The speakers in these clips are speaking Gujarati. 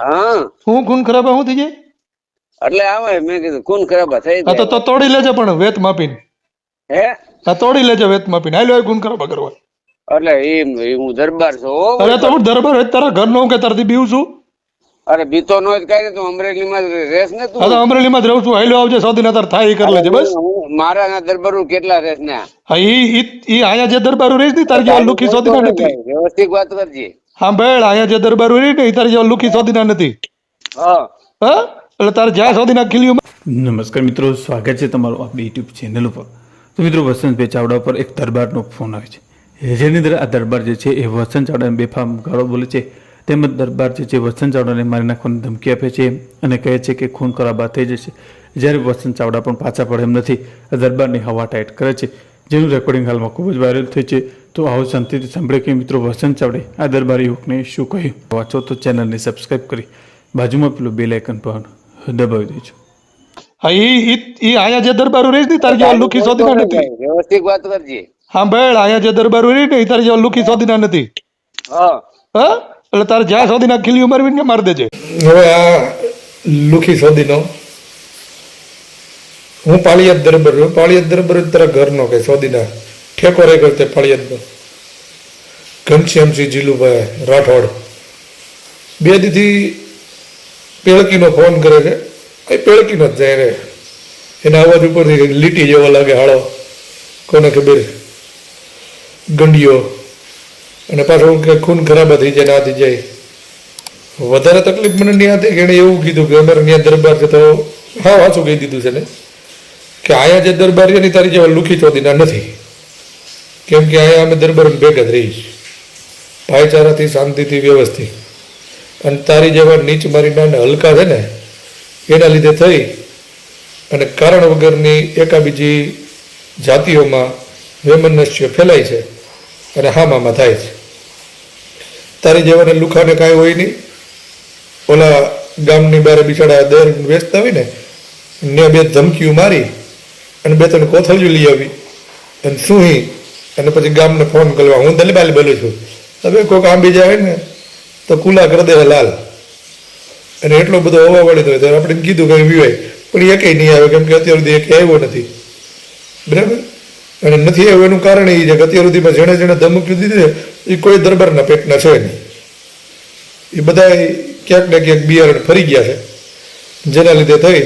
હા. શું ખૂન ખરાબા શું થઈ જાય? એટલે આવે મેં કીધું ખૂન ખરાબા થઈ તો જાય. તો તોડી લેજો પણ વેત માપીને. હે? આ તોડી લેજો વેત માપીને. હાલો એ ખૂન ખરાબા કરવા. એટલે એમ એ હું દરબાર છું અરે તો હું દરબાર હોય તારા ઘર નો કે તારથી બીવું છું? અરે બીતો નો જ કઈ તું અમરેલી માં રેસ ને તું. આ તો અમરેલીમાં જ રહું છું. હાલો આવજે સૌથી નતર થાય એ કરી લેજે બસ. મારા ના દરબાર કેટલા રેસ ને હા ઈ ઈ અહીંયા જે દરબારો રેસની તારી લુખી સૌથી નથી વ્યવસ્થિત વાત કરજે. હા બેળ અહીંયા જે દરબાર હોય ને તારે જેવા લુખી સોદીના નથી? હા. હા? એટલે તારે જ્યાં સોદીના ખીલ્યું નમસ્કાર મિત્રો સ્વાગત છે તમારું આપણી યુટ્યુબ ચેનલ ઉપર. તો મિત્રો વસંતભાઈ ચાવડા પર એક દરબારનો ફોન આવે છે. જેની અંદર આ દરબાર જે છે એ વસંત ચાવડાને બેફામ ગાળો બોલે છે. તેમજ દરબાર જે છે વસંત ચાવડાને મારી નાખવાની ધમકી આપે છે અને કહે છે કે ખૂન ખરાબા થઈ જશે જ્યારે વસંત ચાવડા પણ પાછા પડે એમ નથી આ દરબારની હવા ટાઈટ કરે છે. જેનું રેકોર્ડિંગ હાલમાં ખૂબ જ વાયરલ થઈ છે. તો આવો શાંતિથી સાંભળે કે મિત્રો વસંત ચાવડે આ દરબારી યુવકને શું કહ્યું? વાંચો તો ચેનલને સબસ્ક્રાઈબ કરી બાજુમાં પેલું બેલ આઇકન પણ દબાવી દેજો. હા ઈ ઈ આયા જે દરબારો રહી ને તારી જેવા લુખી શોધીના નથી. વ્યવસ્થિત વાત કરજે. હા ભાઈ આયા જે દરબારો રહી ને તારી જેવા લુખી સોદીના નથી. હા. હા? એટલે તારે જ્યાં સોદીના ખીલી મારવી ને મારી દેજે. હવે આ લુખી શોધીનો હું પાળિયાદ દરબાર પાળિયાદ દરબાર તારા ઘરનો કે સોદીના? ઠેકો રે કરતે પાળિયાદનો ઘનશ્યામસિંહ જીલુભાઈ, રાઠોડ. બે દીથી પેળકીનો ફોન કરે છે. એ પેળકીનો જ જાય રે. એના અવાજ ઉપરથી લીટી જેવો લાગે, હાળો. કોને ખબર? ગંડીઓ અને પાછું કે ખૂન ખરાબા થઈ જાય ના થઈ જાય. વધારે તકલીફ મને નહીં હતી કે એણે એવું કીધું કે અમારે ત્યાં દરબાર છે તો હા વાંચું કહી દીધું છે ને. કે આયા જે દરબાર છે ને તારી જેવા લુખી ચોદીના નથી. કેમ કે અહીંયા અમે દરબાર ભેગા જ રહીએ ભાઈચારાથી, શાંતિથી, વ્યવસ્થિત. અને તારી જેવા નીચ મારીના અને હલકા છે ને, એના લીધે થઈ અને કારણ વગરની એકાબીજી જાતિઓમાં વૈમનસ્ય ફેલાય છે અને હામામાં થાય છે. તારી જેવાને લુખાને કાંઈ હોય નહીં. ઓલા ગામની બારે બિચારા દર વેચતા હોય ને ને બે ધમકીઓ મારી અને બે ત્રણ કોથળીઓ લઈ આવી અને સુહી અને પછી ગામને ફોન કરવા હું દલીબાલી બોલું છું. હવે કોઈક આંબી જાય ને, તો કુલા કરી લાલ. અને એટલો બધો હવા વળી હોય ત્યારે આપણે કીધું કે વિવાય પણ એ કંઈ નહીં આવે, કેમ કે અત્યાર સુધી એક આવ્યો નથી. બરાબર? અને નથી આવ્યો એનું કારણ એ છે કે અત્યાર સુધીમાં જેણે જેણે ધમકી દીધી એ કોઈ દરબારના પેટના છે નહીં. એ બધા ક્યાંક ને ક્યાંક બિયારણ ફરી ગયા છે, જેના લીધે થઈ.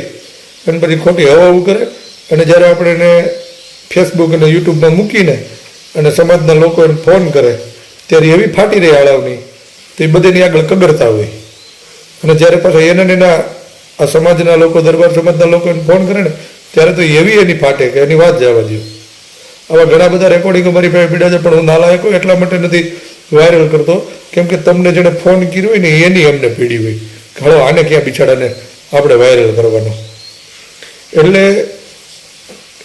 અને પછી ખોટી હવા ઉ કરે. અને જ્યારે આપણે એને ફેસબુક અને યુટ્યુબમાં મૂકીને અને સમાજના લોકો એને ફોન કરે, ત્યારે એવી ફાટી રહી આળવની તો એ બધીની આગળ કગરતા હોય. અને જ્યારે પાછા એને એના, આ સમાજના લોકો, દરબાર સમાજના લોકો એને ફોન કરે ને, ત્યારે તો એવી એની ફાટે કે એની વાત જવા દો આવા ઘણા બધા રેકોર્ડિંગો મારી પાસે પીડા છે, પણ હું નાલાયક હોય એટલા માટે નથી વાયરલ કરતો, કેમ કે તમને જેણે ફોન કર્યો હોય ને, એની અમને પીડી હોય. હાલો, આને ક્યાં બિછાડાને આપણે વાયરલ કરવાનો? એટલે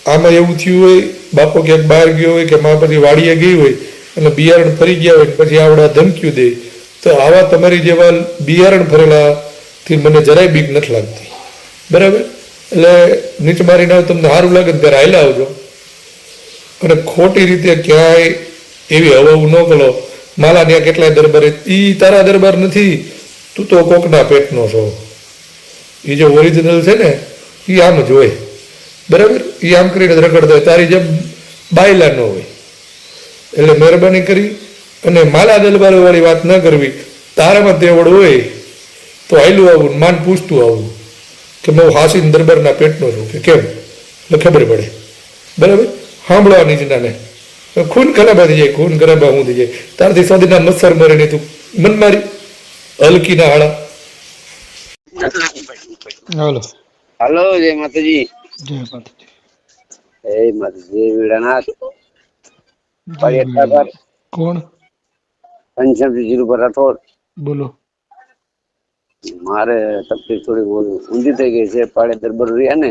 આમાં એવું થયું હોય, બાપો ક્યાંક બહાર ગયો હોય કે મા પછી વાડીએ ગઈ હોય અને બિયારણ ફરી ગયા હોય પછી આવડા ધમક્યું દે. તો આવા તમારી જેવા બિયારણ ફરેલાથી મને જરાય બીક નથી લાગતી. બરાબર? એટલે નીચ મારીને આવ, તમને સારું લાગે ત્યારે હાલ્યા આવજો. અને ખોટી રીતે ક્યાંય એવી હવાઉ ન કરો માલા ત્યાં કેટલાય દરબાર એ તારા દરબાર નથી, તું તો કોકના પેટનો છો. એ જે ઓરિજિનલ છે ને એ આમ જ હોય. બરાબર? એ આમ કરીને જ હોય તારી જેમ બાયલા ન હોય. એટલે મહેરબાની કરી અને માલા દલબારવાળી વાત ન કરવી. તારામાં દેવડ હોય તો આયલું આવું માન પૂછતું આવું કે હું હાસીન દરબારના પેટનો છું કે કેમ? એટલે ખબર પડે. બરાબર? સાંભળવાની જ નાને ખૂન ખરાબા થઈ જાય ખૂન ખરાબા હું થઈ જાય. તારથી સોદીના મચ્છર મરે નહીં તું મન મારી. હલકીના હાળા. હાલો. હાલો જય માતાજી. જય માતાજી. માતાજી જય વીડાનાથ પાળિયાદ કોણ? રાઠોડ. બોલો. મારે તકલીફ થોડી ઊંધી થઈ ગઈ છે. પાડે દરબાર રહ્યા ને.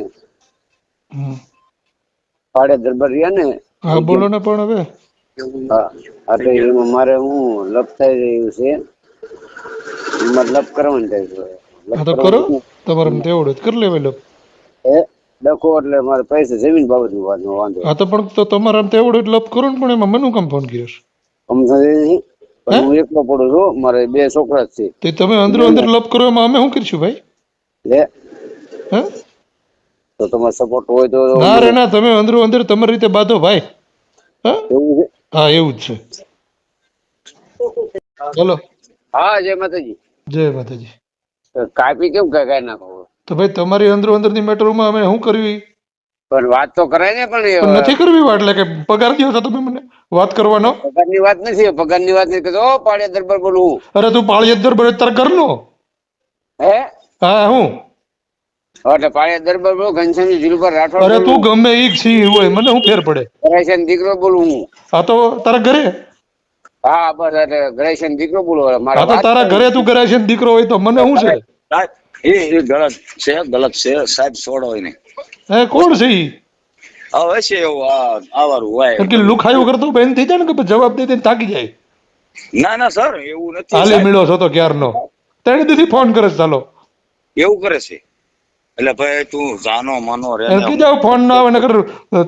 પાડે દરબાર રહ્યા ને. હા બોલો ને પણ હવે. હા એટલે એમાં મારે હું લપ થઈ રહ્યું છે. એમાં લપ કરવાનું થાય છે. કરો. તમારે તેવડું જ કરી લેવાય લપ. એ ડખો એટલે મારે પૈસા જમીન બાબતનું વાંધો વાંધો. હા તો પણ તો તમારે તેવડે જ લપ કરો ને પણ એમાં મને કેમ ફોન કર્યો છે? પણ હું? એકલો પડું છું. મારે બે છોકરા જ છે. તે તમે અંદરો અંદર લપ કરો એમાં અમે શું કરીશું ભાઈ? લે. હે? તો તમારો સપોર્ટ હોય તો ના રે ના તમે અંદરો અંદર તમારી રીતે બાંધો ભાઈ. હા? એવું છે? હા એવું જ છે. ચલો હા જય માતાજી. જય માતાજી. તો કાપી કેમ કાઈ નાખો તો ભાઈ તમારી અંદરો અંદરની મેટરોમાં અમે શું કરવી? પણ વાત તો કરાય ને પણ નથી કરવી વાત? એટલે કે પગાર દો છો તમે મને વાત કરવાનો? પગારની વાત નથી પગારની વાત નથી ઓ પાડે દરબાર બોલું. અરે તું પાળિયા દરબાર બરે તાર ઘરનો હે? હા હું? એટલે પાળિયા દરબાર બોલું ઘનશ્યામજી જીલ પર રાઠોડ અરે તું ગમે ઈ સી હોય મને હું ફેર પડે? ઘનશ્યામ દીકરો બોલું હું. આ તો તારા ઘરે? હા બસ એટલે ગ્રેશન દીકરો બોલો મારા તારા ઘરે તું છે દીકરો હોય તો મને શું છે? એ એ ગલત છે ગલત છે. સાહેબ છોડો એને. એ કોણ છે ઈ? હવે છે એવું આ આવારું હોય. કે લુખાયું કરતો બેન થઈ જાય ને કે જવાબ દે દઈને થાકી જાય. ના ના સર એવું નથી. હાલે મેળો છો તો ક્યારનો? તેણે દીધી ફોન કરે છે ચાલો. એવું કરે છે. એટલે ભાઈ તું જાનો માનો રે કે જાવ ફોન ના આવે નકર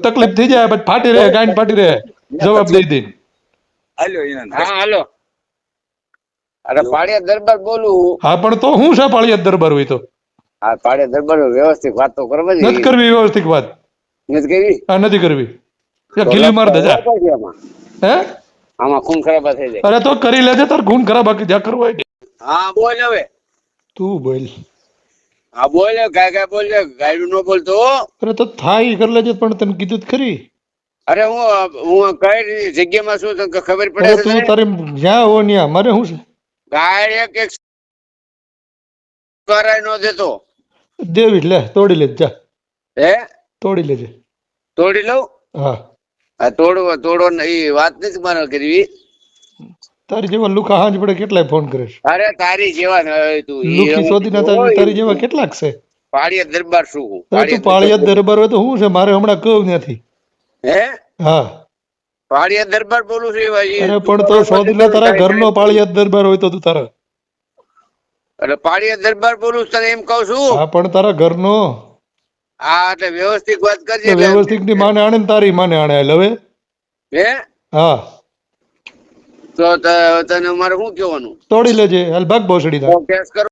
તકલીફ થઈ જાય પછી ફાટી રહે ગાંઠ ફાટી રહે. જવાબ દઈ દે. હાલો એને હા હાલો. અરે પાડિયા દરબાર બોલું. હા પણ તો હું છે પાળિયા દરબાર હોય તો? આ પાડિયા દરબાર વ્યવસ્થિત વાત તો કરવા નથી કરવી વ્યવસ્થિત વાત? નથી કરવી? હા નથી કરવી. ગીલી માર દેજા. હે? આમાં ખૂન ખરાબ થઈ જાય. અરે તો કરી લેજે તાર ખૂન ખરાબ બાકી જ્યાં કરવું હોય હા બોલ હવે. તું બોલ. હા બોલ ગાય ગાય બોલ ગાયડું નો બોલતો અરે તો થાય કરી લેજે પણ તને કીધું જ ખરી. અરે હું હું કઈ જગ્યામાં છું તને ખબર પડે તું? તારે જ્યાં હો ન્યા મારે શું છે? ગાય એક એક કરાય નો દેતો દેવી લે તોડી લેજે જા. હે? તોડી લેજે. તોડી લઉં? હા. આ તોડવો તોડવો એ વાત નથી મારે કરવી. તારી જેવા લુકા હાજ પડે કેટલાય ફોન કરે છે અરે તારી જેવા ને તું લુકી શોધી ના તારી જેવા કેટલાક છે? પાળિયા દરબાર શું? પાળિયા દરબાર હોય તો શું છે? મારે હમણાં કહું નથી. હે? હા. પાડિયા દરબાર બોલું છું ભાઈ. અરે પણ તો શોધી લે તારા ઘરનો પાળિયાદ દરબાર હોય તો તું તારા. એટલે પાડિયા દરબાર બોલું તને એમ કહું છું. હા પણ તારા ઘરનો. હા એટલે વ્યવસ્થિત વાત કરજે વ્યવસ્થિતની માને આણે તારી માને આણે હવે હે? હા. તો તને મારે શું કહેવાનું? તોડી લેજે હાલ ભાગ કેસ કરો